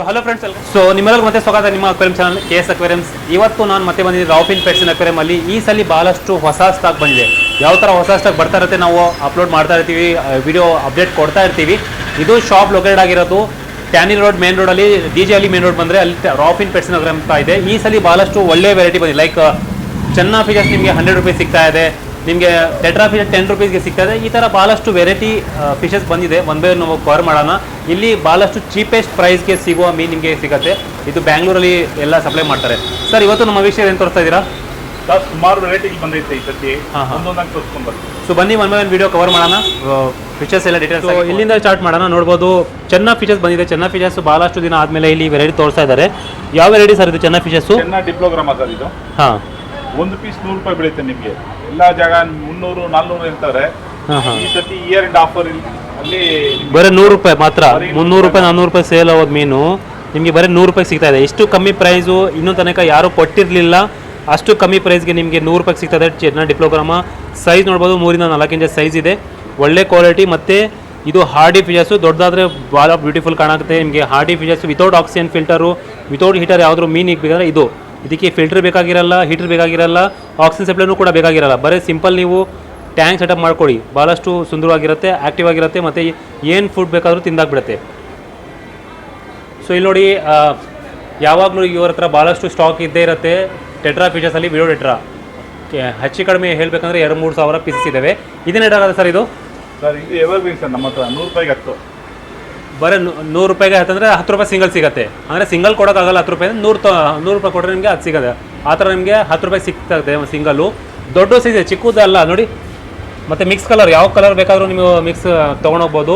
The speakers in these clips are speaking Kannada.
ಸೊ ಹಲೋ ಫ್ರೆಂಡ್ಸ್ ಸೊ ನಿಮ್ಮೆಲ್ಲರಿಗೂ ಮತ್ತೆ ಸ್ವಾಗತ. ನಿಮ್ಮ aquarium channel K S aquariums ಇವತ್ತು ನಾನು ಮತ್ತೆ ಬಂದಿದ್ದೀನಿ ರಾಫಿನ್ ಪೆಟ್ಸಿನ ಅಕ್ವೇರಿಯಂ ಅಲ್ಲಿ. ಈ ಸಲ ಬಹಳಷ್ಟು ಹೊಸ ಸ್ಟಾಕ್ ಬಂದಿದೆ. ಯಾವ ಥರ ಹೊಸ ಸ್ಟಾಕ್ ಬರ್ತಾ ಇರುತ್ತೆ ನಾವು ಅಪ್ಲೋಡ್ ಮಾಡ್ತಾ ಇರ್ತೀವಿ ವಿಡಿಯೋ ಅಪ್ಡೇಟ್ ಕೊಡ್ತಾ ಇರ್ತೀವಿ. ಇದು ಶಾಪ್ ಲೊಕೇಟ್ ಆಗಿರೋದು ಟ್ಯಾನಿ ರೋಡ್ ಮೇನ್ ರೋಡಲ್ಲಿ D J Halli main road ಬಂದರೆ ಅಲ್ಲಿ ರಾಫಿನ್ ಪೆಟ್ಸಿನ ಅಕ್ವೇರಿಯಂ ಅಂತ ಇದೆ. ಈ ಸಲ ಬಹಳಷ್ಟು ಒಳ್ಳೆ ವೆರೈಟಿ ಬಂದಿದೆ. ಲೈಕ್ ಚೆನ್ನ ಫೀಚರ್ಸ್ ನಿಮಗೆ ಹಂಡ್ರೆಡ್ ರುಪೀಸ್ ಸಿಗ್ತಾ ಇದೆ. ನಿಮಗೆ ಟೆಟ್ರಾ ಫಿಶ್ ಟೆನ್ ರುಪೀಸ್ಗೆ ಸಿಗ್ತದೆ. ಈ ಥರ ಭಾಳಷ್ಟು ವೆರೈಟಿ ಫಿಶಸ್ ಬಂದಿದೆ. ಒನ್ ಬೈ ನಾವು ಕವರ್ ಮಾಡೋಣ. ಇಲ್ಲಿ ಭಾಳಷ್ಟು ಚೀಪೆಸ್ಟ್ ಪ್ರೈಸ್ಗೆ ಸಿಗುವ ಮೀನು ನಿಮಗೆ ಸಿಗುತ್ತೆ. ಇದು ಬ್ಯಾಂಗ್ಳೂರಲ್ಲಿ ಎಲ್ಲ ಸಪ್ಲೈ ಮಾಡ್ತಾರೆ. ಸರ್ ಇವತ್ತು ನಮ್ಮ ವಿಷಯ ಏನು ತೋರಿಸ್ತಾ ಇದ್ದೀರಾ? ಸರ್ ಸುಮಾರು ವೆರೈಟಿ ಬಂದೈತೆ ಈ ಸತಿ. ಒಂದೊಂದಾಗಿ ತೋರಿಸ್ಕೊಂಡ್ ಬರ್ತೀವಿ ಸೊ ಬನ್ನಿ one by one video cover ಮಾಡೋಣ. ಫಿಶಸ್ ಎಲ್ಲ ಡೀಟೇಲ್ಸ್ ಇಲ್ಲಿಂದ ಸ್ಟಾರ್ಟ್ ಮಾಡೋಣ. ನೋಡ್ಬೋದು ಚೆನ್ನ ಫಿಶಸ್ ಬಂದಿದೆ. ಚೆನ್ನ ಫಿಶಸ್ ಭಾಳಷ್ಟು ದಿನ ಆದಮೇಲೆ ಇಲ್ಲಿ ವೆರೈಟಿ ತೋರಿಸ್ತಾ ಇದ್ದಾರೆ. ಯಾವ ವೆರೈಟಿ ಸರ್ ಇದು ಚೆನ್ನ ಫಿಶಸ್ಸು ಡಿಪ್ಲೋಗ್ರಾಮ್ ಡಿಪ್ಲೋಗ್ರಾಮ ಸರ್ ಇದು. ಹಾಂ. ಒಂದು ಪೀಸ್ ನೂರು ರೂಪಾಯಿ ಬೀಳುತ್ತೆ ನಿಮಗೆ. ಎಲ್ಲ ಜಾಗ ಮುನ್ನೂರು ನಾಲ್ನೂರು ಇರ್ತಾರೆ ಈ ಸತಿ ಇಯರ್ ಎಂಡ್ ಆಫರ್ ಅಲ್ಲಿ ಬರೀ ನೂರು ರೂಪಾಯಿ ಮಾತ್ರ. ಮುನ್ನೂರು ರೂಪಾಯಿ ನಾನ್ನೂರು ರೂಪಾಯಿ ಸೇಲ್ ಆಗೋದು ಮೀನು. ನಿಮಗೆ ಬರೀ ನೂರು ರೂಪಾಯಿ ಸಿಗ್ತಾ ಇದೆ. ಇಷ್ಟು ಕಮ್ಮಿ ಪ್ರೈಸು ಇನ್ನೂ ತನಕ ಯಾರೂ ಕೊಟ್ಟಿರಲಿಲ್ಲ. ಅಷ್ಟು ಕಮ್ಮಿ ಪ್ರೈಸ್ಗೆ ನಿಮಗೆ ನೂರು ರೂಪಾಯಿ ಸಿಗ್ತಾ ಇದೆ. ಚೆನ್ನ ಡಿಪ್ಲೋಗ್ರಾಮ ಸೈಜ್ ನೋಡ್ಬೋದು ಮೂರಿಂದ ನಾಲ್ಕು ಇಂಚ್ ಸೈಜ್ ಇದೆ. ಒಳ್ಳೆ ಕ್ವಾಲಿಟಿ ಮತ್ತು ಇದು ಹಾರ್ಡಿ ಫಿಜಸ್ಸು ದೊಡ್ಡದಾದರೆ ಭಾಳ ಬ್ಯೂಟಿಫುಲ್ ಕಾಣುತ್ತೆ. ನಿಮಗೆ hardy fishes without oxygen filter without heater ಯಾವುದ್ರೂ ಮೀನು ಬೇಕಾದ್ರೆ ಇದು. ಇದಕ್ಕೆ ಫಿಲ್ಟರ್ ಬೇಕಾಗಿರಲ್ಲ ಹೀಟರ್ ಬೇಕಾಗಿರಲ್ಲ ಆಕ್ಸಿಜನ್ ಸಪ್ಲೈನೂ ಕೂಡ ಬೇಕಾಗಿರಲ್ಲ. ಬರೀ ಸಿಂಪಲ್ ನೀವು ಟ್ಯಾಂಕ್ ಸೆಟಪ್ ಮಾಡ್ಕೊಳ್ಳಿ ಭಾಳಷ್ಟು ಸುಂದರವಾಗಿರುತ್ತೆ ಆ್ಯಕ್ಟಿವ್ ಆಗಿರುತ್ತೆ, ಮತ್ತು ಏನು ಫುಡ್ ಬೇಕಾದರೂ ತಿಂದಾಗ್ಬಿಡುತ್ತೆ. ಸೊ ಇಲ್ಲಿ ನೋಡಿ ಯಾವಾಗಲೂ ಇವ್ರ ಹತ್ರ ಭಾಳಷ್ಟು ಸ್ಟಾಕ್ ಇದ್ದೇ ಇರುತ್ತೆ. ಟೆಟ್ರಾ ಫೀಚರ್ಸಲ್ಲಿ ವಿಡೋ ಟೆಟ್ರಾ ಹೆಚ್ಚು ಕಡಿಮೆ ಹೇಳಬೇಕಂದ್ರೆ ಎರಡು ಮೂರು ಸಾವಿರ ಪೀಸಸ್ ಇದ್ದಾವೆ ಇದೇನು ಆಗುತ್ತೆ ಸರ್ ಇದು? ಸರ್, ಇದು ಎವರ್ ಸರ್, ನಮ್ಮ ಹತ್ರ ನೂರು ರೂಪಾಯಿಗೆ ಹತ್ತು ಬರೀ ನೂರು ರೂಪಾಯಿಗೆ ಆಯ್ತಂದ್ರೆ ಹತ್ತು ರೂಪಾಯಿ ಸಿಂಗಲ್ ಸಿಗುತ್ತೆ. ಅಂದರೆ ಸಿಂಗಲ್ ಕೊಡೋಕ್ಕಾಗಲ್ಲ ಹತ್ತು ರೂಪಾಯಿ ನೂರು ನೂರು ರೂಪಾಯಿ ಕೊಟ್ಟರೆ ನಿಮಗೆ ಅದು ಸಿಗುತ್ತೆ ಆ ಥರ ನಿಮಗೆ ಹತ್ತು ರೂಪಾಯಿ ಸಿಗ್ತದೆ ಸಿಂಗಲ್ಲು ದೊಡ್ಡ ಸೈಜ್ ಚಿಕ್ಕದಲ್ಲ ನೋಡಿ. ಮತ್ತು ಮಿಕ್ಸ್ ಕಲರ್ ಯಾವ ಕಲರ್ ಬೇಕಾದರೂ ನೀವು ಮಿಕ್ಸ್ ತೊಗೊಂಡೋಗ್ಬೋದು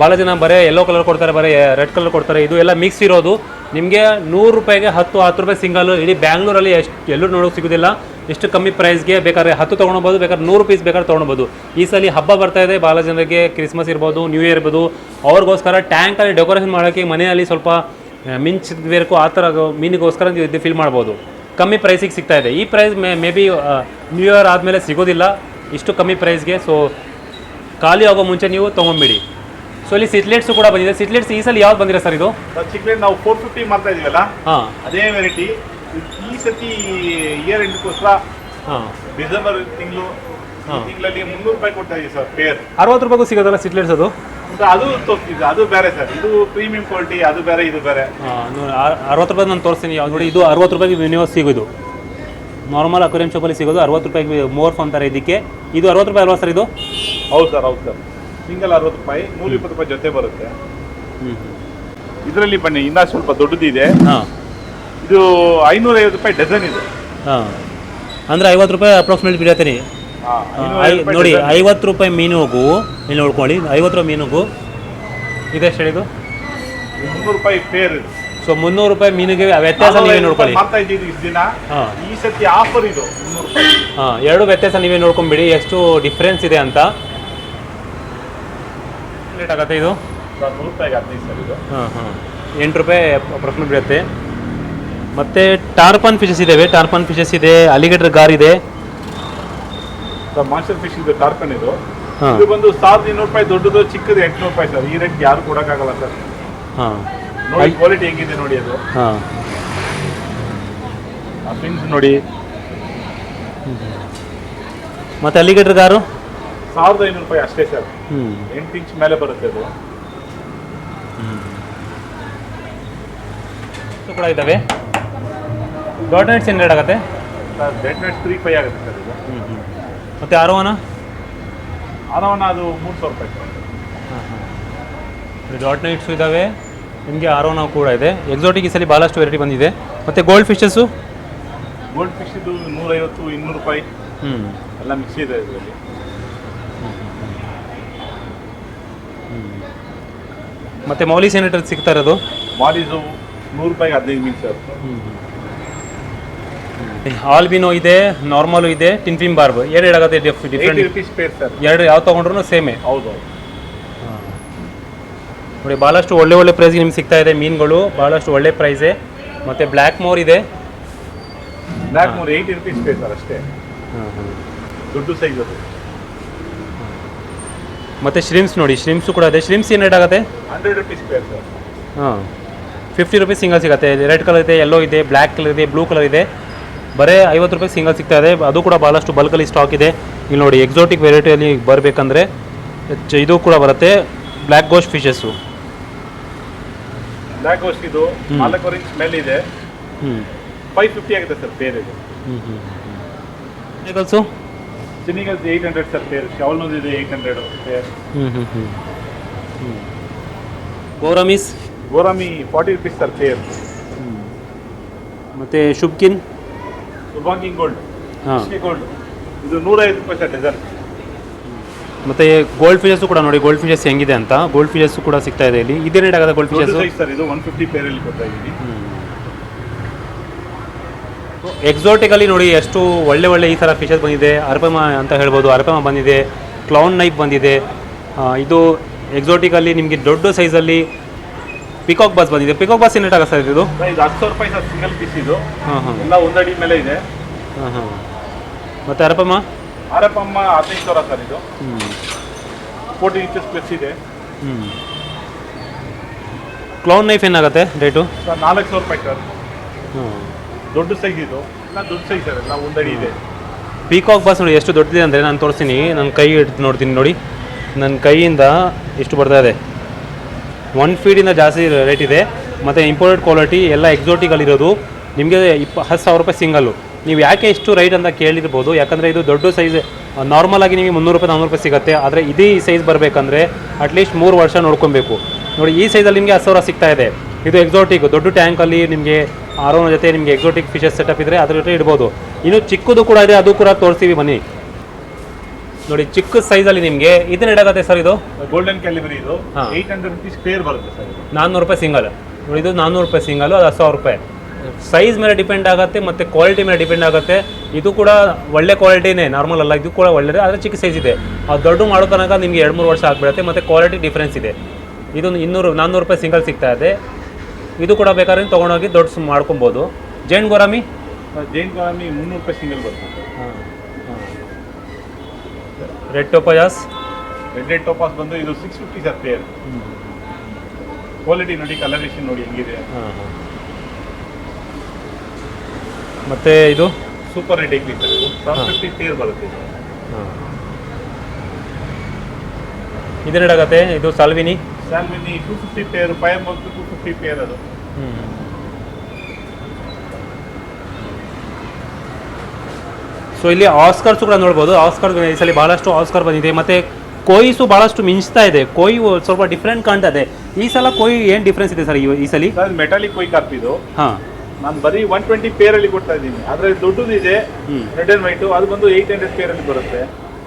ಭಾಳ ಜನ ಬರೀ ಯೆಲ್ಲೋ ಕಲರ್ ಕೊಡ್ತಾರೆ, ಬರೀ ರೆಡ್ ಕಲರ್ ಕೊಡ್ತಾರೆ. ಇದು ಎಲ್ಲ ಮಿಕ್ಸ್ ಇರೋದು. ನಿಮಗೆ ನೂರು ರೂಪಾಯಿಗೆ ಹತ್ತು ಹತ್ತು ರೂಪಾಯಿ ಸಿಂಗಲ್, ಇಡೀ ಬ್ಯಾಂಗ್ಳೂರಲ್ಲಿ ಎಷ್ಟು ಎಲ್ಲೂ ನೋಡೋಕೆ ಸಿಗೋದಿಲ್ಲ. ಎಷ್ಟು ಕಮ್ಮಿ ಪ್ರೈಸ್ಗೆ ಬೇಕಾದ್ರೆ ಹತ್ತು ತೊಗೊಳ್ಬೋದು, ಬೇಕಾದ್ರೆ ನೂರು ಪೀಸ್ ಬೇಕಾದ್ರೆ ತೊಗೊಳ್ಬೋದು. ಈ ಸಲ ಹಬ್ಬ ಬರ್ತಾ ಇದೆ ಭಾಳ ಜನರಿಗೆ ಕ್ರಿಸ್ಮಸ್ ಇರ್ಬೋದು ನ್ಯೂ ಇಯರ್ ಇರ್ಬೋದು. ಅವ್ರಿಗೋಸ್ಕರ ಟ್ಯಾಂಕಲ್ಲಿ ಡೆಕೋರೇಷನ್ ಮಾಡೋಕ್ಕೆ ಮನೆಯಲ್ಲಿ ಸ್ವಲ್ಪ ಮಿಂಚಬೇಕು ಆ ಥರ ಮೀನಿಗೋಸ್ಕರ ಇದು ಫಿಲ್ ಮಾಡ್ಬೋದು. ಕಮ್ಮಿ ಪ್ರೈಸಿಗೆ ಸಿಗ್ತಾ ಇದೆ. ಈ price may maybe new year ಆದಮೇಲೆ ಸಿಗೋದಿಲ್ಲ. ಇಷ್ಟು ಕಮ್ಮಿ ಪ್ರೈಸ್ಗೆ ಸೊ ಖಾಲಿ ಆಗೋ ಮುಂಚೆ ನೀವು ತೊಗೊಂಬಿಡಿ. ಸೊ ಇಲ್ಲಿ ಸಿಟ್ಲೆಟ್ಸು ಕೂಡ ಬಂದಿದೆ. ಸಿಟ್ಲೆಟ್ಸ್ ಈ ಸಲ ಯಾವ್ದು ಬಂದಿದೆ ಸರ್ ಇದು? ಸರ್ ಚಿಕ್ಲೆಟ್ ನಾವು ಫೋರ್ ಫಿಫ್ಟಿ ಮಾಡ್ತಾ ಇದೀವಲ್ಲ ಹಾಂ. ಅದೇ ವೆರೈಟಿ ಈ ಸತಿ ಇಯರ್ ಎಂಡ್ಕೋಸ್ಕರ ಹಾಂ. ಡಿಸೆಂಬರ್ ತಿಂಗಳು ಹಾಂ. ತಿಂಗಳಲ್ಲಿ ಮುನ್ನೂರು ರೂಪಾಯಿ ಕೊಡ್ತಾ ಇದೀವಿ ಸರ್ ಪೇರ್ ಅರವತ್ತು ರೂಪಾಯಿಗೂ ಸಿಗೋದಲ್ಲ ಸಿಟ್ಲೆಟ್ಸ್ ಅದು? ಅದು ತೋರಿಸ್ತಿದ್ದೆ ಅದು ಬೇರೆ ಸರ್ ಇದು ಪ್ರೀಮಿಯಂ ಕ್ವಾಲಿಟಿ ಅದು ಬೇರೆ ಇದು ಬೇರೆ. ಅರವತ್ತು ರೂಪಾಯಿ ನಾನು ತೋರಿಸ್ತೀನಿ. ಯಾವ್ದು ನೋಡಿ ಇದು ಅರವತ್ತು ರೂಪಾಯಿಗೆ ಮಿನಿಮಮ್ ಸಿಗೋದು. ನಾರ್ಮಲ್ ಅಕ್ವೇರಿಯಂ ಶಾಪಲ್ಲಿ ಸಿಗೋದು ಅರವತ್ತು ರೂಪಾಯಿಗೆ ಮೋರ್ ಅಂತಾರೆ ಇದಕ್ಕೆ ಇದು ಅರವತ್ತು ರೂಪಾಯಿ ಅಲ್ವಾ ಸರ್ ಇದು? ಹೌದು ಸರ್ ಹೌದು ಸರ್ ಸಿಂಗಲ್ ಅರವತ್ತು ರೂಪಾಯಿ ನೂರ ಇಪ್ಪತ್ತು ರೂಪಾಯಿ ಜೊತೆ ಬರುತ್ತೆ. ಇದರಲ್ಲಿ ಬನ್ನಿ ಇನ್ನ ಸ್ವಲ್ಪ ದೊಡ್ಡದಿದೆ. ಹಾಂ. ಇದು ಐನೂರ ಐವತ್ತು ರೂಪಾಯಿ ಡಜನ್ ಇದೆ. ಹಾಂ. ಅಂದರೆ ಐವತ್ತು ರೂಪಾಯಿ ಅಪ್ರಾಕ್ಸಿಮೇಟ್ ಬೀಳತ್ತೀನಿ ಹಾ, ಹಾ, 550 ಐ- ರೂಪಾಯಿ ನೋಡಿ. ಐವತ್ತು ರೂಪಾಯಿ ಮೀನುಗೂ ಇಲ್ಲಿ ನೋಡ್ಕೊಳ್ಳಿ ಐವತ್ತು ರೂಪಾಯಿ ಹೋಗು ಇದೆ ಎಷ್ಟು ಹೇಳಿದ್ದು? ಮುನ್ನೂರು ರೂಪಾಯಿ ಫೇರ್ ಇದು. ಸೊ ಮುನ್ನೂರು ರೂಪಾಯಿ ಮೀನಿಗೆ ವ್ಯತ್ಯಾಸ ನೀವೇ 450 ನೋಡ್ಕೊಳ್ಳಿ. ಮಾಡ್ತಾ ಇದ್ದೀವಿ ದಿನ. ಈ ಸತಿ ಆಫರ್ ಇದು ಹಾಂ ಎರಡು ವ್ಯತ್ಯಾಸ ನೀವೇ ನೋಡ್ಕೊಂಬಿಡಿ ಎಷ್ಟು ಡಿಫ್ರೆನ್ಸ್ ಇದೆ ಅಂತ. ರೇಟ್ ಆಗುತ್ತೆ ಇದು? ನೂರು ರೂಪಾಯಿಗೆ ಹದಿನೈದು ಸರ್ ಇದು. ಹಾಂ ಹಾಂ. ಎಂಟು ರೂಪಾಯಿ ಅಪ್ರಾಕ್ಸಿಮೇಟ್ ಬೀಳುತ್ತೆ. ಮತ್ತು ಟಾರ್ಪನ್ ಫಿಶಸ್ ಇದ್ದಾವೆ ಟಾರ್ಪನ್ ಫಿಶಸ್ ಇದೆ ಅಲಿಗೇಟರ್ ಗಾರ್ ಇದೆ. ಸರ್ ಮಾಸ್ಟರ್ ಫಿಶ್ ಇದು ಟಾರ್ಪನ್ ಇದು. ಹಾಂ. ಇದು ಬಂದು ಸಾವಿರದ ಇನ್ನೂರು ರೂಪಾಯಿ ದೊಡ್ಡದು ಚಿಕ್ಕದು ಎಂಟುನೂರು ರೂಪಾಯಿ ಸರ್. ಈ ರೇಟ್ ಯಾರು ಕೊಡೋಕ್ಕಾಗಲ್ಲ ಸರ್. ಹಾಂ. ನೋಡಿ ಕ್ವಾಲಿಟಿ ಹೆಂಗಿದೆ ನೋಡಿ ಅದು. ಹಾಂ. ಆ ಫಿನ್ಸ್ ನೋಡಿ. ಮತ್ತು ಅಲಿಗೇಟರ್ ಗಾರು? ಸಾವಿರದ ಐನೂರು ರೂಪಾಯಿ ಅಷ್ಟೇ ಸರ್ ಎಂಟು ಇಂಚ್ ಮೇಲೆ ಬರುತ್ತೆ ಅದು. ಕೂಡ ಇದ್ದಾವೆ. ಡಾಟ್ ನೈಟ್ಸ್ ಏನು ರೇಟ್ ಆಗುತ್ತೆ? Sir datnoid three five ಆಗುತ್ತೆ ಸರ್ ಇದು. ಮತ್ತು ಆರೋವನ? ಆನವನ ಅದು ಮೂರು ಸಾವಿರ ರೂಪಾಯಿ ಸರ್ ಡಾಟ್ ನೈಟ್ಸು ಇದ್ದಾವೆ. ನಿಮಗೆ ಆರೋನ ಕೂಡ ಇದೆ. ಎಕ್ಸಾಟಿಕ್ ಈ ಸಲ ಭಾಳಷ್ಟು ವೆರೈಟಿ ಬಂದಿದೆ. ಮತ್ತು ಗೋಲ್ಡ್ ಫಿಶಸ್ಸು ಗೋಲ್ಡ್ ಫಿಶ್ ಇದು ನೂರೈವತ್ತು ಇನ್ನೂರು ರೂಪಾಯಿ. ಹ್ಞೂ ಎಲ್ಲ ಮಿಕ್ಸ್ ಇದೆ ಇದರಲ್ಲಿ. ಮತ್ತು ಮೌಲೀಸ್ ಸ್ಯಾನಿಟರ್ ಸಿಗ್ತಾ ಇರೋದು? ಮಾಲೀಸು ನೂರು ರೂಪಾಯಿಗೆ ಹದಿನೈದು ಮೀನ್ ಸರ್ ಆಲ್ಬಿನೋ ಇದೆ ನಾರ್ಮಲು ಇದೆ ಟಿನ್ಫಿಮ್ ಬಾರ್ಬ್. ಎರಡು eighty different rupees pair sir ಎರಡು ಯಾವ ತೊಗೊಂಡ್ರು ಸೇಮೇ ಹೌದು ನೋಡಿ ಭಾಳಷ್ಟು ಒಳ್ಳೆ ಒಳ್ಳೆ ಪ್ರೈಸ್ಗೆ ನಿಮ್ಗೆ ಸಿಗ್ತಾ ಇದೆ ಮೀನುಗಳು ಭಾಳಷ್ಟು ಒಳ್ಳೆ ಪ್ರೈಸೇ ಮತ್ತು ಬ್ಲ್ಯಾಕ್ ಮೋರ್ ಇದೆ. Black moor eighty rupees pair sir ಅಷ್ಟೇ. ದೊಡ್ಡ ಸೈಜ್ ಅದು. ಮತ್ತು ಶ್ರಿಮ್ಸ್ ನೋಡಿ ಶ್ರಿಮ್ಸು ಕೂಡ ಇದೆ. ಶ್ರಿಮ್ಸ್ ಏನು ರೇಟ್ ಆಗುತ್ತೆ? ಹಂಡ್ರೆಡ್ ರುಪೀಸ್ ಸರ್ ಹಾಂ. ಫಿಫ್ಟಿ ರುಪೀಸ್ ಸಿಂಗಲ್ ಸಿಗುತ್ತೆ. ರೆಡ್ ಕಲರ್ ಇದೆ ಯೆಲ್ಲೋ ಇದೆ ಬ್ಲ್ಯಾಕ್ ಕಲರ್ ಇದೆ ಬ್ಲೂ ಕಲರ್ ಇದೆ. ಬರೀ ಐವತ್ತು ರೂಪಾಯಿ ಸಿಂಗಲ್ ಸಿಗ್ತಾ ಇದೆ. ಅದು ಕೂಡ ಭಾಳಷ್ಟು ಬಲ್ಕಲ್ಲಿ ಸ್ಟಾಕ್ ಇದೆ. ಇಲ್ಲಿ ನೋಡಿ ಎಕ್ಸೋಟಿಕ್ ವೆರೈಟಿಯಲ್ಲಿ ಬರಬೇಕಂದ್ರೆ ಇದು ಕೂಡ ಬರುತ್ತೆ. Black ghost fishes black ghost ಇದು ಹ್ಞೂ ನಾಲ್ಕೂವರೆ ಇಂಚ್ ಮೇಲೆ ಇದೆ. ಹ್ಞೂ ಫೈವ್ ಫಿಫ್ಟಿ ಆಗುತ್ತೆ ಸರ್ ಇದು ಹ್ಞೂ ಹ್ಞೂ ಚಿನ್ನಿಗಲ್ಸ್ eight hundred sir pair shovelnose ಇದೆ eight hundred gouramis gourami forty rupees sir pair. ಮತ್ತೆ ಶುಬ್ಕಿನ್ ಸುಭಾಂಗಿಂಗ್ ಗೋಲ್ಡ್. ಹಾಂ. ಗೋಲ್ಡ್. ಇದು ನೂರೈವತ್ತು ರೂಪಾಯಿ ಸರ್ ಡೆಸರ್ಟ್ ಮತ್ತೆ ಗೋಲ್ಡ್ ಫಿಶಸ್ಸು ಕೂಡ ನೋಡಿ ಗೋಲ್ಡ್ ಫಿಶಸ್ ಹೆಂಗಿದೆ ಅಂತ. ಗೋಲ್ಡ್ ಫಿಶಸ್ಸು ಕೂಡ ಸಿಗ್ತಾ ಇದೆ ಇಲ್ಲಿ. ಇದೇ ರೇಟ್ ಆಗದ ಗೋಲ್ಡ್ ಫಿಶಸ್ ಸರ್ ಇದು ಒನ್ ಫಿಫ್ಟಿ ಪೇರಲ್ಲಿ ಕೊಡ್ತಾ ಇದ್ದೀನಿ ಎಕ್ಸಾಟಿಕಲ್ಲಿ ನೋಡಿ ಎಷ್ಟು ಒಳ್ಳೆ ಒಳ್ಳೆ ಈ ಥರ ಫಿಶಸ್ ಬಂದಿದೆ. ಅರ್ಪಮ ಅಂತ ಹೇಳ್ಬೋದು ಅರ್ಪಮ ಬಂದಿದೆ. ಕ್ಲೌನ್ ನೈಪ್ ಬಂದಿದೆ. ಇದು ಎಕ್ಸೋಟಿಕಲ್ಲಿ ನಿಮಗೆ ದೊಡ್ಡ ಸೈಜಲ್ಲಿ ಪಿಕಾಕ್ ಬಸ್ ಬಂದಿದೆ. ಪಿಕಾಕ್ ಬಸ್ ಏನು ರೇಟ್ ಆಗುತ್ತೆ ಸರ್ ಇದು ಹತ್ತು ಸಾವಿರ ರೂಪಾಯಿ ಸರ್ ಸಿಂಗಲ್ ಪೀಸ್ ಇದು. ಹಾಂ ಹಾಂ. ಎಲ್ಲ ಒಂದಡಿ ಮೇಲೆ ಇದೆ. ಹಾಂ ಹಾಂ. ಮತ್ತು ಅರಪಮ್ಮ ಅರಪಮ್ಮ ಹದಿನೈದು ಸಾವಿರ ಸರ್ ಇದು. ಹ್ಞೂ ಫೋರ್ಟಿ ಇಂಚಸ್ ಪ್ಲಸ್ ಇದೆ. ಹ್ಞೂ ಕ್ಲೌನ್ ನೈಫ್ ಏನಾಗುತ್ತೆ ರೇಟು ಸರ್ ನಾಲ್ಕು ಸಾವಿರ ರೂಪಾಯಿ ಸರ್. ಹ್ಞೂ ದೊಡ್ಡ ಸೈಜ್ ಇದು. ಎಲ್ಲ ದೊಡ್ಡ ಸೈಜ್ ಸರ್, ಎಲ್ಲ ಒಂದಡಿ ಇದೆ. ಪೀಕಾಕ್ ಬಾಸ್ ನೋಡಿ ಎಷ್ಟು ದೊಡ್ಡದಿದೆ ಅಂದರೆ ನಾನು ತೋರಿಸ್ತೀನಿ. ನನ್ನ ಕೈ ಹಿಡ್ದು ನೋಡ್ತೀನಿ ನೋಡಿ. ನನ್ನ ಕೈಯಿಂದ ಎಷ್ಟು ಬರ್ತಾ ಇದೆ? ಒನ್ ಫೀಟಿಂದ ಜಾಸ್ತಿ ರೇಟ್ ಇದೆ. ಮತ್ತು ಇಂಪೋರ್ಟೆಡ್ ಕ್ವಾಲಿಟಿ ಎಲ್ಲ ಎಕ್ಸಾಟಿಕಲ್ಲಿರೋದು ನಿಮಗೆ ಇಪ್ಪ, ಹತ್ತು ಸಾವಿರ ರೂಪಾಯಿ ಸಿಂಗಲ್ಲು ನೀವು ಯಾಕೆ ಇಷ್ಟು ರೈಟ್ ಅಂತ ಕೇಳಿರ್ಬೋದು. ಯಾಕಂದರೆ ಇದು ದೊಡ್ಡ ಸೈಜ್ ನಾರ್ಮಲ್ ಆಗಿ ನಿಮಗೆ ಮುನ್ನೂರು ರೂಪಾಯಿ ನಾನ್ನೂರು ರೂಪಾಯಿ ಸಿಗುತ್ತೆ. ಆದರೆ ಇದೇ ಸೈಜ್ ಬರಬೇಕಂದ್ರೆ ಅಟ್ಲೀಸ್ಟ್ ಮೂರು ವರ್ಷ ನೋಡ್ಕೊಬೇಕು. ನೋಡಿ, ಈ ಸೈಜಲ್ಲಿ ನಿಮಗೆ ಹತ್ತು ಸಾವಿರ ಸಿಗ್ತಾ ಇದೆ. ಇದು ಎಕ್ಸೋಟಿಕ್ ದೊಡ್ಡ ಟ್ಯಾಂಕಲ್ಲಿ ನಿಮಗೆ ಆರೋನ ಜೊತೆ ನಿಮಗೆ ಎಕ್ಸೋಟಿಕ್ ಫಿಶಸ್ ಸೆಟಪ್ ಇದ್ದರೆ ಅದ್ರ ಜೊತೆ ಇಡ್ಬೋದು. ಇನ್ನು ಚಿಕ್ಕದು ಕೂಡ ಇದೆ ಅದು ಕೂಡ ತೋರಿಸ್ತೀವಿ ಬನ್ನಿ. ನೋಡಿ ಚಿಕ್ಕ ಸೈಜಲ್ಲಿ ನಿಮಗೆ ಇದನ್ನ ಇಡಾಗತ್ತೆ ಸರ್ ಇದು? ಗೋಲ್ಡನ್ ಕ್ಯಾಲಿಬರಿ ಇದು. ಏಯ್ಟ್ ಹಂಡ್ರೆಡ್ ರುಪೀಸ್ ಪೇರ್ ಬರುತ್ತೆ ಸರ್ ನಾನ್ನೂರು ರೂಪಾಯಿ ಸಿಂಗಲ್ ನೋಡಿ ಇದು ನಾನ್ನೂರು ರೂಪಾಯಿ ಸಿಂಗಲ್ ಅದು ಸಾವಿರ ರೂಪಾಯಿ. ಸೈಜ್ ಮೇಲೆ ಡಿಪೆಂಡ್ ಆಗುತ್ತೆ ಮತ್ತು ಕ್ವಾಲಿಟಿ ಮೇಲೆ ಡಿಪೆಂಡ್ ಆಗುತ್ತೆ. ಇದು ಕೂಡ ಒಳ್ಳೆ ಕ್ವಾಲಿಟಿನೇ ನಾರ್ಮಲ್ ಅಲ್ಲ ಇದು ಕೂಡ ಒಳ್ಳೆಯದೇ ಆದರೆ ಚಿಕ್ಕ ಸೈಜ್ ಇದೆ. ಅದು ದೊಡ್ಡ ಮಾಡೋ ತನಕ ನಿಮಗೆ ಎರಡು ಮೂರು ವರ್ಷ ಆಗಿಬಿಡುತ್ತೆ ಮತ್ತು ಕ್ವಾಲಿಟಿ ಡಿಫ್ರೆನ್ಸ್ ಇದೆ. ಇದು ಇನ್ನೂರು ನಾನ್ನೂರು ರೂಪಾಯಿ ಸಿಂಗಲ್ ಸಿಗ್ತಾ ಇದೆ. ಇದು ಕೂಡ ಬೇಕಾದ್ರೆ ನೀವು ತೊಗೊಂಡೋಗಿ ದೊಡ್ಡ ಸುಮ್ಮ ಮಾಡ್ಕೊಬೋದು. ಜೈನ್ ಗೋರಾಮಿ? ಜೈನ್ ಗೋರಾಮಿ ಮುನ್ನೂರು ರೂಪಾಯಿ ಸಿಂಗಲ್ ಬರುತ್ತೆ. Red topaz red red topaz ಬಂದು ಇದು six fifty sir pair quality ನೋಡಿ ಕಲರೇಷನ್ ನೋಡಿ ಹೆಂಗಿದೆ. ಮತ್ತು ಇದು? ಸೂಪರ್ ರೆಡ್ ಇಕ್ಲಿ ಸರ್ ಇದು. ಸೆವೆನ್ ಫಿಫ್ಟಿ ಪೇರ್ ಬರುತ್ತೆ ಇದು. ಹಾಂ. ಇದು ರೇಟಾಗತ್ತೆ ಇದು salvini salvini two fifty pair five ಬಂದು ಟೂ ಫಿಫ್ಟಿ ಪೇರ್ ಅದು ಸೊ ಇಲ್ಲಿ ಆಸ್ಕರ್ಸ್ ಕೂಡ ನೋಡ್ಬೋದು. ಆಸ್ಕರ್ ಈ ಸಲ ಭಾಳಷ್ಟು ಆಸ್ಕರ್ ಬಂದಿದೆ. ಮತ್ತೆ ಕೊಯ್ಸು ಭಾಳಷ್ಟು ಮಿಂಚ್ತಾ ಇದೆ. ಕೊಯ್ ಸ್ವಲ್ಪ ಡಿಫ್ರೆಂಟ್ ಕಾಣ್ತಾ ಇದೆ. ಈ ಸಲ ಕೊಯ್ ಏನು ಡಿಫ್ರೆನ್ಸ್ ಇದೆ ಸರ್ ಈ ಸಲ? ಮೆಟಾಲಿಕ್ ಕೊಯ್ ಕಪ್ ಇದು. ಹಾಂ. ನಾನು ಬರೀ ಒನ್ ಟ್ವೆಂಟಿ ಪೇರಲ್ಲಿ ಕೊಡ್ತಾ ಇದ್ದೀನಿ. ಆದರೆ ದೊಡ್ಡದು ಇದೆ ರೆಡ್ ಅಂಡ್ ವೈಟು ಅದು ಬಂದು ಏಯ್ಟ್ ಹಂಡ್ರೆಡ್ ಪೇರಲ್ಲಿ ಬರುತ್ತೆ.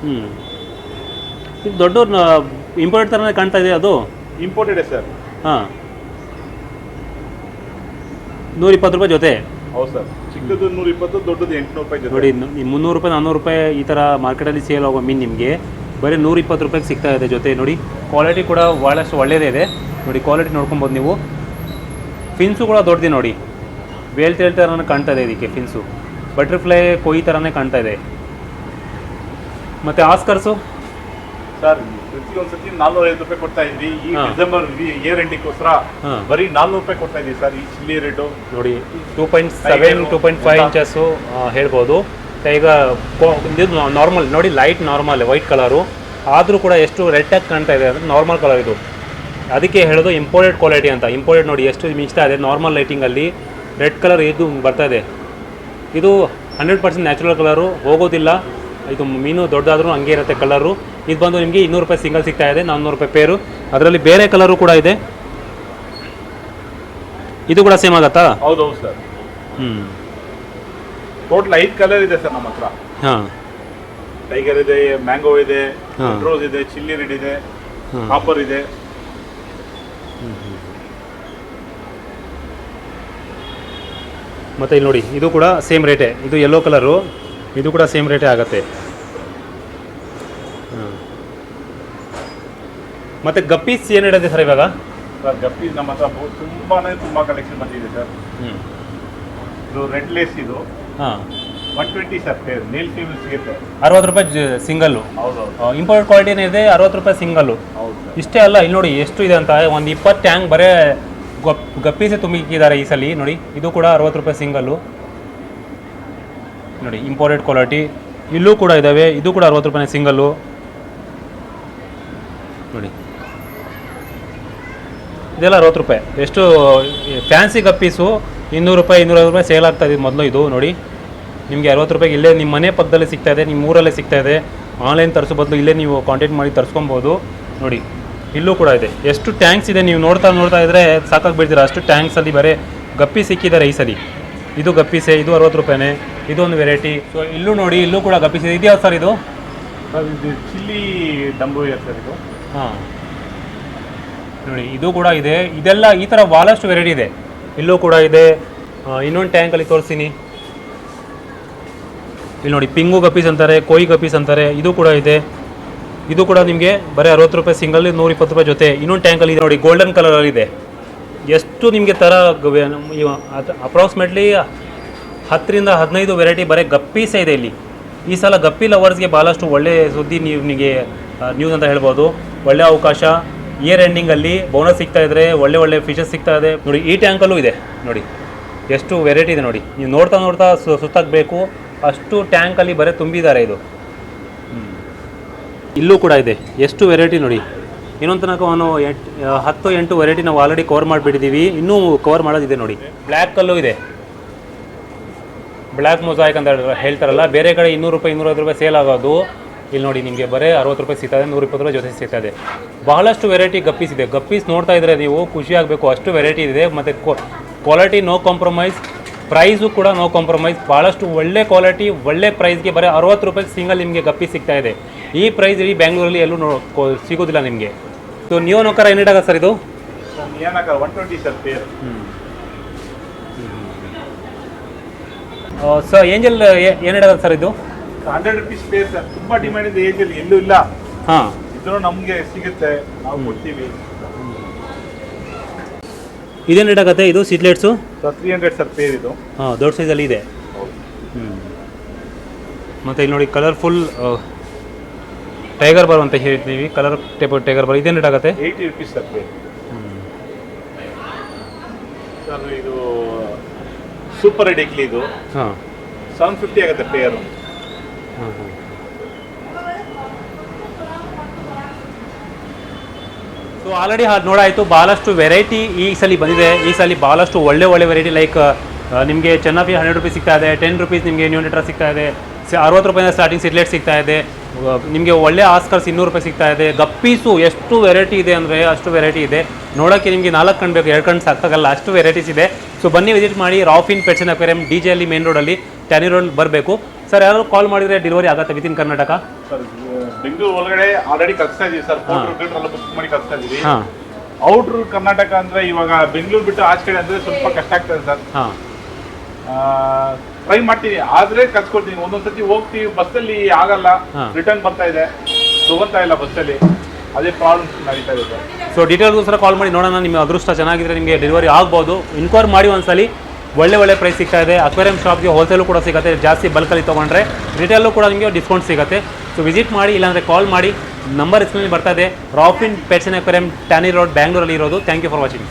ಹ್ಞೂ ಇದು ದೊಡ್ಡ ಇಂಪಾರ್ಟೆಂಟ್ ಥರನೇ ಕಾಣ್ತಾ ಇದೆ ಅದು? ಇಂಪೋರ್ಟೆಡ್ ಸರ್ ಹಾಂ. ನೂರ ಇಪ್ಪತ್ತು ರೂಪಾಯಿ ಜೊತೆ. ಹೌದು ಸರ್ ಚಿಕ್ಕದು ನೂರ ಇಪ್ಪತ್ತು ದೊಡ್ಡದು ಎಂಟುನೂರು ರೂಪಾಯಿ ಜೊತೆ. ನೋಡಿ ಮುನ್ನೂರು ರೂಪಾಯಿ ನಾನ್ನೂರು ರೂಪಾಯಿ ಈ ಥರ ಮಾರ್ಕೆಟಲ್ಲಿ ಸೇಲ್ ಆಗೋ ಮೀನು ನಿಮಗೆ ಬರೀ ನೂರ ಇಪ್ಪತ್ತು ರೂಪಾಯಿಗೆ ಸಿಗ್ತಾ ಇದೆ ಜೊತೆ. ನೋಡಿ ಕ್ವಾಲಿಟಿ ಕೂಡ ಭಾಳಷ್ಟು ಒಳ್ಳೆಯದೇ ಇದೆ. ನೋಡಿ ಕ್ವಾಲಿಟಿ ನೋಡ್ಕೊಬೋದು ನೀವು. ಫಿನ್ಸು ಕೂಡ ದೊಡ್ಡದೇ ನೋಡಿ. ವೇಲ್ ತೇಲ್ ಥರನೇ ಕಾಣ್ತಾ ಇದೆ ಇದಕ್ಕೆ ಫಿನ್ಸು ಬಟರ್ಫ್ಲೈ ಕೊಯ್ ಥರನೇ ಕಾಣ್ತಾ ಇದೆ. ಮತ್ತು ಆಸ್ಕರ್ಸು ಸರ್ ಪ್ರತಿ ಒಂದ್ಸತಿ ನಾಲ್ನೂರ ಐದು ರೂಪಾಯಿ ಕೊಡ್ತಾ ಇದ್ವಿ ಈ. ಡಿಸೆಂಬರ್ ಇಯರ್ ಎಂಡಿಗೋಸ್ಕರ ಬರೀ ನಾಲ್ನೂರು ರೂಪಾಯಿ ಕೊಡ್ತಾ ಇದೀವಿ ಸರ್ ಈ ಚಿಲ್ಲಿ ರೇಟು. ನೋಡಿ two point seven two point five inches ಹೇಳ್ಬೋದು. ಈಗ ಇದು ನಾರ್ಮಲ್ ನೋಡಿ ಲೈಟ್ ನಾರ್ಮಲ್ ವೈಟ್ ಕಲರು ಆದರೂ ಕೂಡ ಎಷ್ಟು ರೆಡ್ ಆಗಿ ಕಾಣ್ತಾ ಇದೆ ಅಂದರೆ ನಾರ್ಮಲ್ ಕಲರ್ ಇದು. ಅದಕ್ಕೆ ಹೇಳೋದು ಇಂಪೋರ್ಟೆಡ್ ಕ್ವಾಲಿಟಿ ಅಂತ. ಇಂಪೋರ್ಟೆಡ್ ನೋಡಿ ಎಷ್ಟು ಮಿಂಚ್ತಾ ಇದೆ ನಾರ್ಮಲ್ ಲೈಟಿಂಗಲ್ಲಿ ರೆಡ್ ಕಲರ್ ಇದು ಬರ್ತಾ ಇದೆ. ಇದು ಹಂಡ್ರೆಡ್ ಪರ್ಸೆಂಟ್ ನ್ಯಾಚುರಲ್ ಕಲರು ಹೋಗೋದಿಲ್ಲ. ಇದು ಮೀನು ದೊಡ್ಡದಾದ್ರೂ ಹಂಗೆ ಇರುತ್ತೆ ಕಲರು. ಇದು ಬಂದು ನಿಮಗೆ ಇನ್ನೂರು ರೂಪಾಯಿ ಸಿಂಗಲ್ ಸಿಗ್ತಾ ಇದೆ ನಾನ್ನೂರು ರೂಪಾಯಿ ಪೇರು. ಅದರಲ್ಲಿ ಬೇರೆ ಕಲರು ಕೂಡ ಇದೆ. ಇದು ಕೂಡ ಸೇಮ್ ಆಗತ್ತಾ? ಹೌದು ಸರ್. ಹ್ಮ್. ಟೋಟಲ್ ಐದು ಕಲರ್ ಇದೆ ಸರ್ ನಮ್ಮ ಹತ್ರ. ಹಾಂ. ಟೈಗರ್ ಇದೆ ಮ್ಯಾಂಗೋ ಇದೆ ಹಾ. ರೋಸ್ ಇದೆ ಚಿಲ್ಲಿ ರೆಡ್ ಇದೆ ಹಾಂ. ಕಾಪರ್ ಇದೆ. ಮತ್ತೆ ಇಲ್ಲಿ ನೋಡಿ ಇದು ಕೂಡ ಸೇಮ್ ರೇಟೇ ಇದು ಯೆಲ್ಲೋ ಕಲರು ಇದು ಕೂಡ ಸೇಮ್ ರೇಟೇ ಆಗುತ್ತೆ. ಹಾಂ ಮತ್ತು ಗಪ್ಪೀಸ್ ಏನು ಹಿಡಿದೆ ಸರ್ ಇವಾಗ? ಸರ್ ಗಪ್ಪೀಸ್ ನಮ್ಮ ಹತ್ರ ತುಂಬಾನೇ ತುಂಬಾ ಕಲೆಕ್ಷನ್ ಬಂದಿದೆ ಸರ್. ಹ್ಞೂ ಇದು ರೆಡ್ ಲೇಸ್ ಇದು. ಹಾಂ. ಒನ್ ಟ್ವೆಂಟಿ ಸರ್ ನೀಲ್ ಫೀಲ್ ಸಿಗುತ್ತೆ. ಅರವತ್ತು ರೂಪಾಯಿ ಸಿಂಗಲ್ಲು ಹೌದು. ಇಂಪೋರ್ಟ್ ಕ್ವಾಲಿಟಿನೇ ಇದೆ? ಅರವತ್ತು ರೂಪಾಯಿ ಸಿಂಗಲ್ಲು ಹೌದು ಇಷ್ಟೇ ಅಲ್ಲ ಇಲ್ಲಿ ನೋಡಿ ಎಷ್ಟು ಇದೆ ಅಂತ. ಒಂದು ಇಪ್ಪತ್ತು ಟ್ಯಾಂಕ್ ಬರೇ ಗಪ್ ಗಪ್ಪೀಸೆ ತುಂಬಿಕ್ಕಿದ್ದಾರೆ ಈ ಸಲ ನೋಡಿ. ಇದು ಕೂಡ ಅರವತ್ತು ರೂಪಾಯಿ ಸಿಂಗಲ್ಲು ನೋಡಿ ಇಂಪೋರ್ಟೆಡ್ ಕ್ವಾಲಿಟಿ ಇಲ್ಲೂ ಕೂಡ ಇದ್ದಾವೆ ಇದು ಕೂಡ ಅರವತ್ತು ರೂಪಾಯಿ ಸಿಂಗಲ್ಲು ನೋಡಿ. ಇದೆಲ್ಲ ಅರವತ್ತು ರೂಪಾಯಿ. ಎಷ್ಟು ಫ್ಯಾನ್ಸಿ ಗಪ್ಪೀಸು ಇನ್ನೂರು ರೂಪಾಯಿ ಇನ್ನೂರ ರೂಪಾಯಿ ಸೇಲ್ ಆಗ್ತಾ ಇದೆ ಮೊದಲು ಇದು, ನೋಡಿ. ನಿಮಗೆ ಅರವತ್ತು ರೂಪಾಯಿಗೆ ಇಲ್ಲೇ ನಿಮ್ಮ ಮನೆ ಪಕ್ಕದಲ್ಲಿ ಸಿಗ್ತಾ ಇದೆ, ನಿಮ್ಮ ಊರಲ್ಲೇ ಸಿಗ್ತಾ ಇದೆ. ಆನ್ಲೈನ್ ತರಿಸೋ ಬದಲು ಇಲ್ಲೇ ನೀವು ಕಾಂಟ್ಯಾಕ್ಟ್ ಮಾಡಿ ತರಿಸ್ಕೊಬೋದು. ನೋಡಿ, ಇಲ್ಲೂ ಕೂಡ ಇದೆ. ಎಷ್ಟು ಟ್ಯಾಂಕ್ಸ್ ಇದೆ, ನೀವು ನೋಡ್ತಾ ನೋಡ್ತಾ ಇದ್ರೆ ಸಾಕಾಗಿ ಬಿಡ್ತೀರಾ ಅಷ್ಟು ಟ್ಯಾಂಕ್ಸಲ್ಲಿ ಬರೀ ಗಪ್ಪಿ ಸಿಕ್ಕಿದ್ದಾರೆ ಈ ಸಲ. ಇದು ಗಪ್ಪಿಸೆ ಇದು ಅರವತ್ತು ರೂಪಾಯಿನೇ. ಇದೊಂದು ವೆರೈಟಿ ಸೊ ಇಲ್ಲೂ ನೋಡಿ ಇಲ್ಲೂ ಕೂಡ ಗಪ್ಪಿಸಿದೆ. ಇದು ಯಾವ್ದು ಸರ್ ಇದು? ಸರ್ ಇದು ಚಿಲ್ಲಿ ಡಂಬು ಇದೆ ಸರ್ ಇದು. ಹಾಂ. ನೋಡಿ ಇದು ಕೂಡ ಇದೆ. ಇದೆಲ್ಲ ಈ ಥರ ಭಾಳಷ್ಟು ವೆರೈಟಿ ಇದೆ. ಇಲ್ಲೂ ಕೂಡ ಇದೆ. ಇನ್ನೊಂದು ಟ್ಯಾಂಕಲ್ಲಿ ತೋರಿಸ್ತೀನಿ ಇಲ್ಲಿ ನೋಡಿ ಪಿಂಗು ಗಪ್ಪೀಸ್ ಅಂತಾರೆ ಕೋಯಿ ಗಪ್ಪೀಸ್ ಅಂತಾರೆ. ಇದು ಕೂಡ ಇದೆ. ಇದು ಕೂಡ ನಿಮಗೆ ಬರೀ ಅರವತ್ತು ರೂಪಾಯಿ ಸಿಂಗಲ್ ನೂರ ಇಪ್ಪತ್ತು ರೂಪಾಯಿ ಜೊತೆ. ಇನ್ನೊಂದು ಟ್ಯಾಂಕಲ್ಲಿ ಇದೆ ನೋಡಿ ಗೋಲ್ಡನ್ ಕಲರಲ್ಲಿ ಇದೆ. ಎಷ್ಟು ನಿಮಗೆ ಥರ ಅಪ್ರಾಕ್ಸಿಮೇಟ್ಲಿ ಹತ್ತರಿಂದ ಹದಿನೈದು ವೆರೈಟಿ ಬರೀ ಗಪ್ಪೀಸೇ ಇದೆ ಇಲ್ಲಿ. ಈ ಸಲ ಗಪ್ಪಿ ಲವರ್ಸ್ಗೆ ಭಾಳಷ್ಟು ಒಳ್ಳೆಯ ಸುದ್ದಿ ನಿಮಗೆ ನ್ಯೂಸ್ ಅಂತ ಹೇಳ್ಬೋದು. ಒಳ್ಳೆ ಅವಕಾಶ. ಇಯರ್ ಎಂಡಿಂಗಲ್ಲಿ ಬೋನಸ್ ಸಿಗ್ತಾ ಇದ್ರೆ, ಒಳ್ಳೆ ಒಳ್ಳೆ ಫಿಶಸ್ ಸಿಗ್ತಾ ಇದೆ. ನೋಡಿ, ಈ ಟ್ಯಾಂಕಲ್ಲೂ ಇದೆ. ನೋಡಿ, ಎಷ್ಟು ವೆರೈಟಿ ಇದೆ ನೋಡಿ. ನೀವು ನೋಡ್ತಾ ನೋಡ್ತಾ ಸು ಸುತ್ತಾಗಬೇಕು ಅಷ್ಟು ಟ್ಯಾಂಕಲ್ಲಿ ಬರೀ ತುಂಬಿದ್ದಾರೆ ಇದು. ಇಲ್ಲೂ ಕೂಡ ಇದೆ. ಎಷ್ಟು ವೆರೈಟಿ ನೋಡಿ. ಇನ್ನೊಂದು ತನಕ ಅವನು ಎಂಟು ಹತ್ತು ಎಂಟು ವೆರೈಟಿ ನಾವು ಆಲ್ರೆಡಿ ಕವರ್ ಮಾಡಿಬಿಟ್ಟಿದ್ದೀವಿ. ಇನ್ನೂ ಕವರ್ ಮಾಡೋದಿದೆ ನೋಡಿ. ಬ್ಲ್ಯಾಕಲ್ಲೂ ಇದೆ. ಬ್ಲ್ಯಾಕ್ ಮೊಸಾಯಿಕ್ ಅಂತ ಹೇಳ್ತಾರೆ- ಹೇಳ್ತಾರಲ್ಲ ಬೇರೆ ಕಡೆ ಇನ್ನೂರು ರೂಪಾಯಿ ಇನ್ನೂರೈವತ್ತು ರೂಪಾಯಿ ಸೇಲ್ ಆಗೋದು. ಇಲ್ಲಿ ನೋಡಿ ನಿಮಗೆ ಬರೀ ಅರವತ್ತು ರೂಪಾಯಿ ಸಿಗ್ತದೆ ನೂರ ಇಪ್ಪತ್ತು ರೂಪಾಯಿ ಜೊತೆ ಸಿಗ್ತದೆ ಬಹಳಷ್ಟು ವೆರೈಟಿ ಗಪ್ಪೀಸ್ ಇದೆ. ಗಪ್ಪೀಸ್ ನೋಡ್ತಾ ಇದ್ರೆ ನೀವು ಖುಷಿ ಆಗಬೇಕು. ಅಷ್ಟು ವೆರೈಟಿ ಇದೆ. ಮತ್ತು ಕ್ವಾಲಿಟಿ ನೋ ಕಾಂಪ್ರಮೈಸ್ ಪ್ರೈಸು ಕೂಡ ನೋ ಕಾಂಪ್ರಮೈಸ್ ಭಾಳಷ್ಟು ಒಳ್ಳೆ ಕ್ವಾಲಿಟಿ ಒಳ್ಳೆ ಪ್ರೈಸ್ಗೆ ಬರೀ ಅರವತ್ತು ರೂಪಾಯಿ ಸಿಂಗಲ್ ನಿಮಗೆ ಗಪ್ಪಿ ಸಿಗ್ತಾ ಇದೆ. ಈ ಪ್ರೈಸ್ ಇಡೀ ಬ್ಯಾಂಗ್ಳೂರಲ್ಲಿ ಎಲ್ಲೂ ನೋ ಸಿಗೋದಿಲ್ಲ ನಿಮಗೆ. ಸೊ ನೀವು ನೋಕರ ಏನಿಡಾಗ ಸರ್ ಇದು? ಏನಕ್ಕ one twenty sir pair sir angel ಏನಿಡೋದ sir ಇದು? ಹಂಡ್ರೆಡ್ ರುಪೀಸ್ ಪೇ ಸರ್ ತುಂಬಾ ಡಿಮ್ಯಾಂಡ್ ಇದೆ ಏಜಲ್ಲಿ ಎಲ್ಲೂ ಇಲ್ಲ. ಹಾಂ. ಇದ್ರೂ ನಮ್ಗೆ ಸಿಗುತ್ತೆ. ನಾವು ಕೊಡ್ತೀವಿ. ಇದೇನು ರೇಟ್ ಆಗುತ್ತೆ ಇದು ಸಿಟ್ಲೆಟ್ಸು sir three hundred sir pair ಇದು. ಹಾಂ ದೊಡ್ಡ ಸೈಜಲ್ಲಿ ಇದೆ. ಮತ್ತು ಇಲ್ಲಿ ನೋಡಿ ಕಲರ್ಫುಲ್ ಟೈಗರ್ ಬಾರ್ ಅಂತ ಹೇಳ್ತೀವಿ ಕಲರ್ ಟೈಪ್ ಟೈಗರ್ ಬಾರ್ ಇದೇನು ರೇಟ್ ಆಗುತ್ತೆ? Eighty rupees sir pair sir ಇದು ಸೂಪರ್ ರೆಡ್ ಇಡ್ಲಿ ಇದು. ಹಾಂ. ಸೆವೆನ್ ಫಿಫ್ಟಿ ಆಗುತ್ತೆ ಪೇರ್ ಹಾಂ ಹಾಂ. ಸೊ ಆಲ್ರೆಡಿ ನೋಡಾಯಿತು ಭಾಳಷ್ಟು ವೆರೈಟಿ ಈ ಸಲ ಬಂದಿದೆ. ಈ ಸಲ ಭಾಳಷ್ಟು ಒಳ್ಳೆ ಒಳ್ಳೆ ವೆರೈಟಿ ಲೈಕ್ ನಿಮಗೆ ಚೆನ್ನಾಗಿ ಹಂಡ್ರೆಡ್ ರುಪೀಸ್ ಸಿಗ್ತಾ ಇದೆ. ಟೆನ್ ರುಪೀಸ್ ನಿಮಗೆ ನ್ಯೂ ಲೀಟರ್ ಸಿಗ್ತಾ ಇದೆ. ಸ- ಅರವತ್ತು ರೂಪಾಯಿಂದ ಸ್ಟಾರ್ಟಿಂಗ್ ಸಿಟ್ಲೆಟ್ ಸಿಗ್ತಾ ಇದೆ. ನಿಮಗೆ ಒಳ್ಳೆ ಆಸ್ಕರ್ಸ್ ಇನ್ನೂರು ರೂಪಾಯಿ ಸಿಗ್ತಾ ಇದೆ. ಗಪ್ಪೀಸು ಎಷ್ಟು ವೆರೈಟಿ ಇದೆ ಅಂದರೆ ಅಷ್ಟು ವೆರೈಟಿ ಇದೆ. ನೋಡೋಕ್ಕೆ ನಿಮಗೆ ನಾಲ್ಕು ಕಣ್ಣು ಬೇಕು ಎರಡು ಕಣ್ಣು ಸಾಕಾಗಲ್ಲ ಅಷ್ಟು ವೆರೈಟೀಸ್ ಇದೆ. ಸೊ ಬನ್ನಿ ವಿಸಿಟ್ ಮಾಡಿ ರಾಫಿನ್ pets and aquarium D J Halli main ರೋಡಲ್ಲಿ ಟ್ಯಾನಿ ರೋಡ್ ಬರಬೇಕು. ಸರ್ ಯಾರು ಕಾಲ್ ಮಾಡಿದರೆ ಡೆಲಿವರಿ ಆಗುತ್ತೆ ವಿತಿನ್ ಕರ್ನಾಟಕ ಸರ್ ಬೆಂಗಳೂರು ಒಳಗಡೆ ಆಲ್ರೆಡಿ ಕಳಿಸ್ತಾ ಇದೀವಿ ಸರ್ ಬುಕ್ ಮಾಡಿ ಕಳಿಸ್ತಾ ಇದೀವಿ. ಔಟ್ರ್ ಕರ್ನಾಟಕ ಅಂದ್ರೆ ಇವಾಗ ಬೆಂಗಳೂರು ಬಿಟ್ಟು ಆಚೆ ಕಡೆ ಅಂದ್ರೆ ಸ್ವಲ್ಪ ಕಷ್ಟ ಆಗ್ತದೆ ಸರ್ ಹಾಂ. ಟ್ರೈ ಮಾಡ್ತೀನಿ. ಆದ್ರೆ ಕಳ್ಸ್ಕೊಡ್ತೀನಿ ಒಂದೊಂದ್ಸತಿ ಹೋಗ್ತೀವಿ ಬಸ್ಸಲ್ಲಿ ಆಗಲ್ಲ. ರಿಟರ್ನ್ ಬರ್ತಾ ಇದೆ. ತಗೊಂತಾ ಇಲ್ಲ ಬಸ್ಸಲ್ಲಿ. ಅದೇ ಪ್ರಾಬ್ಲಮ್ ನಡೀತಾ ಇದೆ ಸೊ ಡೀಟೇಲ್ಗೋಸ್ಕರ ಕಾಲ್ ಮಾಡಿ ನೋಡೋಣ. ನಿಮ್ಮ ಅದೃಷ್ಟ ಚೆನ್ನಾಗಿದ್ರೆ ನಿಮಗೆ ಡೆಲಿವರಿ ಆಗ್ಬೋದು. ಇನ್ಕ್ವೈರ್ ಮಾಡಿ ಒಂದ್ಸಲಿ. ಒಳ್ಳೆ ಒಳ್ಳೆ ಪ್ರೈಸ್ ಸಿಗ್ತಾ ಇದೆ. ಅಕ್ವೇರಿಯಂ ಶಾಪ್ಗೆ ಹೋಲ್ಸೇಲು ಕೂಡ ಸಿಗುತ್ತೆ. ಜಾಸ್ತಿ ಬಲ್ಕಲ್ಲಿ ತೊಗೊಂಡ್ರೆ ರಿಟೇಲು ಕೂಡ ನಿಮಗೆ ಡಿಸ್ಕೌಂಟ್ ಸಿಗುತ್ತೆ. ಸೊ ವಿಸಿಟ್ ಮಾಡಿ ಇಲ್ಲಾಂದರೆ ಕಾಲ್ ಮಾಡಿ. ನಂಬರ್ ಸ್ಕ್ರೀನಲ್ಲಿ ಬರ್ತಾ ಇದೆ. ರಾಫಿನ್ ಪೆಟ್ಸನ್ ಅಕ್ವೇರಿಯಂ ಟ್ಯಾನಿ ರೋಡ್ ಬ್ಯಾಂಗ್ಳೂರಲ್ಲಿ ಇರೋದು. Thank you for watching